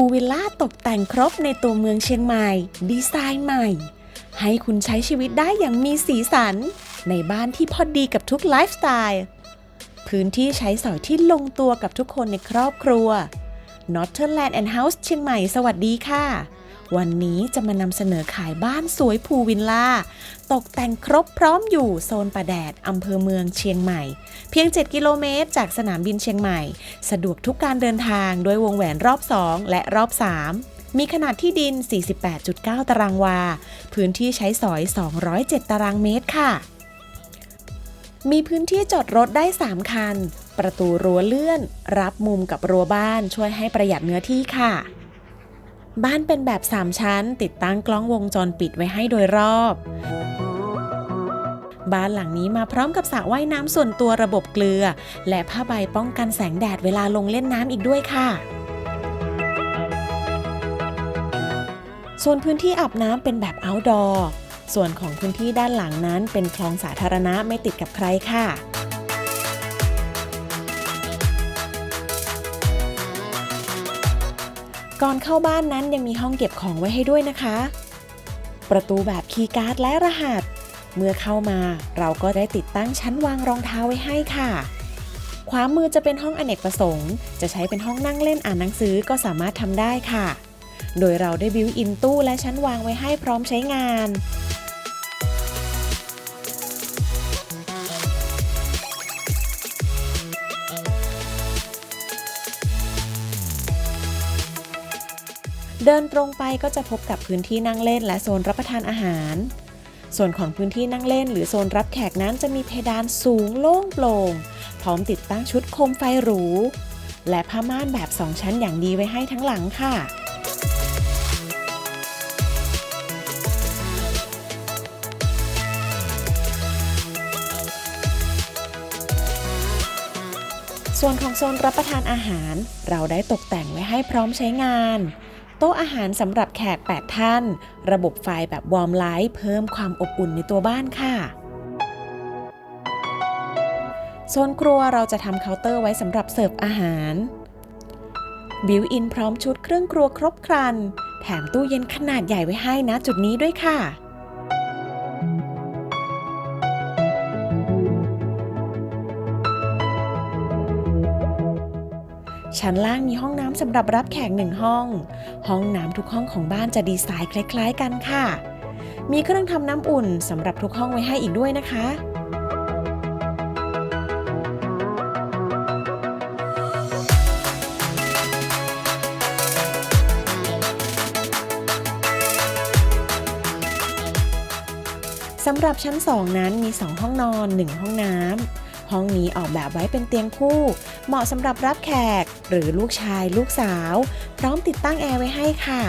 พูวิลล่าตกแต่งครบในตัวเมืองเชียงใหม่ ดีไซน์ใหม่ ให้คุณใช้ชีวิตได้อย่างมีสีสัน ในบ้านที่พอดีกับทุกไลฟ์สไตล์ พื้นที่ใช้สอยที่ลงตัวกับทุกคนในครอบครัว Northernland and House เชียงใหม่ สวัสดีค่ะ วันนี้จะมานำเสนอขายบ้านสวยพูวิลล่า ตกแต่งครบพร้อมอยู่โซนป่าแดดอำเภอเมืองเชียงใหม่ เพียง 7 กิโลเมตร จากสนามบินเชียงใหม่ สะดวกทุกการเดินทางด้วยวงแหวนรอบ 2 และรอบ 3 มีขนาดที่ดิน 48.9 ตารางวา พื้นที่ใช้สอย 207 ตารางเมตรค่ะ มีพื้นที่จอดรถได้ 3 คัน ประตูรั้วเลื่อน รับมุมกับรั้วบ้านช่วยให้ประหยัดเนื้อที่ค่ะ บ้านเป็นแบบ 3 ชั้น ติดตั้งกล้องวงจรปิดไว้ให้โดยรอบ บ้านหลังนี้มาพร้อมกับสระว่ายน้ำส่วนตัวระบบเกลือ และผ้าใบป้องกันแสงแดดเวลาลงเล่นน้ำอีกด้วยค่ะส่วนพื้นที่อาบน้ำเป็นแบบ outdoor ส่วนของพื้นที่ด้านหลังนั้นเป็นคลองสาธารณะไม่ติดกับใครค่ะ ก่อนเข้าบ้านนั้นยังมีห้องเก็บของไว้ให้ด้วยนะคะ ประตูแบบคีย์การ์ดและรหัส เมื่อเข้ามาเราก็ได้ติดตั้งชั้นวางรองเท้าไว้ให้ค่ะ ขวามือจะเป็นห้องอเนกประสงค์ จะใช้เป็นห้องนั่งเล่นอ่านหนังสือก็สามารถทำได้ค่ะ โดยเราได้บิวอินตู้และชั้นวางไว้ให้พร้อมใช้งาน เดินตรงไปก็จะพบกับพื้นที่นั่งเล่นและโซนรับประทานอาหาร ส่วนของพื้นที่นั่งเล่น หรือโซนรับแขกนั้นจะมีเพดานสูงโล่งโปร่ง พร้อมติดตั้งชุดโคมไฟหรู และผ้าม่านแบบ2ชั้นอย่างดีไว้ให้ทั้งหลังค่ะส่วนของโซนรับประทานอาหาร เราได้ตกแต่งไว้ให้พร้อมใช้งาน โต๊ะอาหารสำหรับแขก 8 ท่าน ระบบไฟแบบวอร์มไลท์เพิ่มความอบอุ่นในตัวบ้านค่ะโซนครัวเราจะทำเคาน์เตอร์ไว้สำหรับเสิร์ฟอาหาร บิวอินพร้อมชุดเครื่องครัวครบครัน แถมตู้เย็นขนาดใหญ่ไว้ให้นะจุดนี้ด้วยค่ะ ชั้นล่างมีห้องน้ำสำหรับรับแขกหนึ่งห้อง ห้องน้ำทุกห้องของบ้านจะดีไซน์คล้ายๆกันค่ะ มีเครื่องทำน้ำอุ่นสำหรับทุกห้องไว้ให้อีกด้วยนะคะสำหรับชั้น 2 นั้นมี 2 ห้องนอน 1 ห้องน้ำ ห้องนี้ออกแบบไว้เป็นเตียงคู่ เหมาะสำหรับรับแขก หรือลูกชายลูกสาว พร้อมติดตั้งแอร์ไว้ให้ค่ะ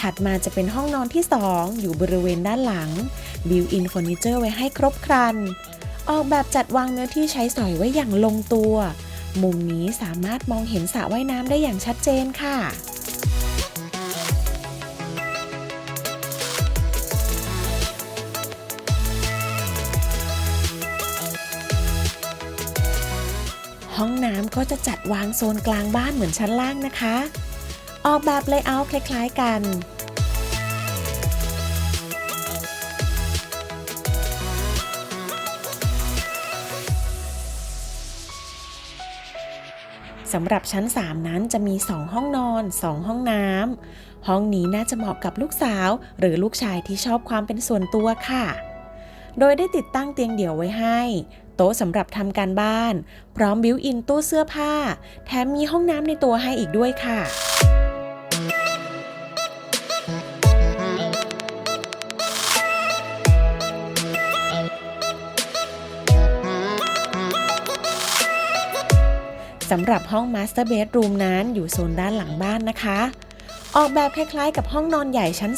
ถัดมาจะเป็นห้องนอนที่ 2 อยู่บริเวณด้านหลัง บิวอินเฟอร์นิเจอร์ไว้ให้ครบครัน ออกแบบจัดวางเนื้อที่ใช้สอยไว้อย่างลงตัว มุมนี้สามารถมองเห็นสระว่ายน้ำได้อย่างชัดเจนค่ะห้องน้ำก็จะจัดวางโซนกลางบ้านเหมือนชั้นล่างนะคะ ออกแบบเลเยอร์คล้าย ๆ กัน สำหรับชั้น 3 นั้นจะมี 2 ห้องนอน 2 ห้องน้ำห้องนี้น่าจะเหมาะกับลูกสาว หรือลูกชายที่ชอบความเป็นส่วนตัวค่ะ โดยได้ติดตั้งเตียงเดี่ยวไว้ให้ โต๊ะสำหรับทำการบ้าน พร้อมบิวอินตู้เสื้อผ้า แถมมีห้องน้ำในตัวให้อีกด้วยค่ะ สำหรับห้อง Master Bedroom นั้นอยู่โซนด้านหลังบ้านนะคะ ออกแบบคล้ายๆ กับห้องนอนใหญ่ชั้น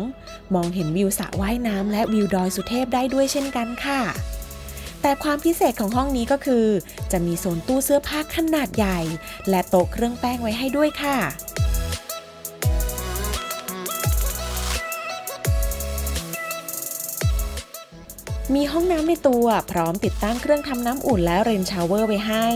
2 มองเห็นวิวสระว่ายน้ำและวิวดอยสุเทพได้ด้วยเช่นกันค่ะ แต่ความพิเศษของห้องนี้ก็คือ จะมีโซนตู้เสื้อผ้าขนาดใหญ่ และโต๊ะเครื่องแป้งไว้ให้ด้วยค่ะมีห้องน้ำในตัวพร้อมติดตั้งเครื่องทำน้ำอุ่นและเรนชาวเวอร์ไว้ให้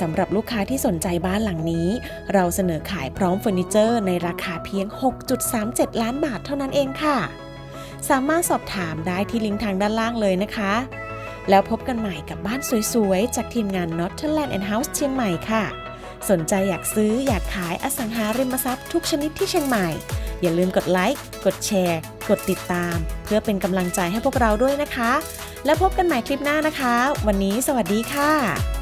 สำหรับลูกค้าที่สนใจบ้านหลังนี้ เราเสนอขายพร้อมเฟอร์นิเจอร์ในราคาเพียง 6.37 ล้านบาทเท่านั้นเองค่ะ สามารถสอบถามได้ที่ลิงก์ทางด้านล่างเลยนะคะ แล้วพบกันใหม่กับบ้านสวยๆ จากทีมงาน Northern and House เชียงใหม่ค่ะ สนใจอยากซื้ออยากขายอสังหาริมทรัพย์ทุกชนิดที่เชียงใหม่ อย่าลืมกดไลค์กดแชร์ กดติดตาม เพื่อเป็นกำลังใจให้พวกเราด้วยนะคะ แล้วพบกันใหม่คลิปหน้านะคะ วันนี้สวัสดีค่ะ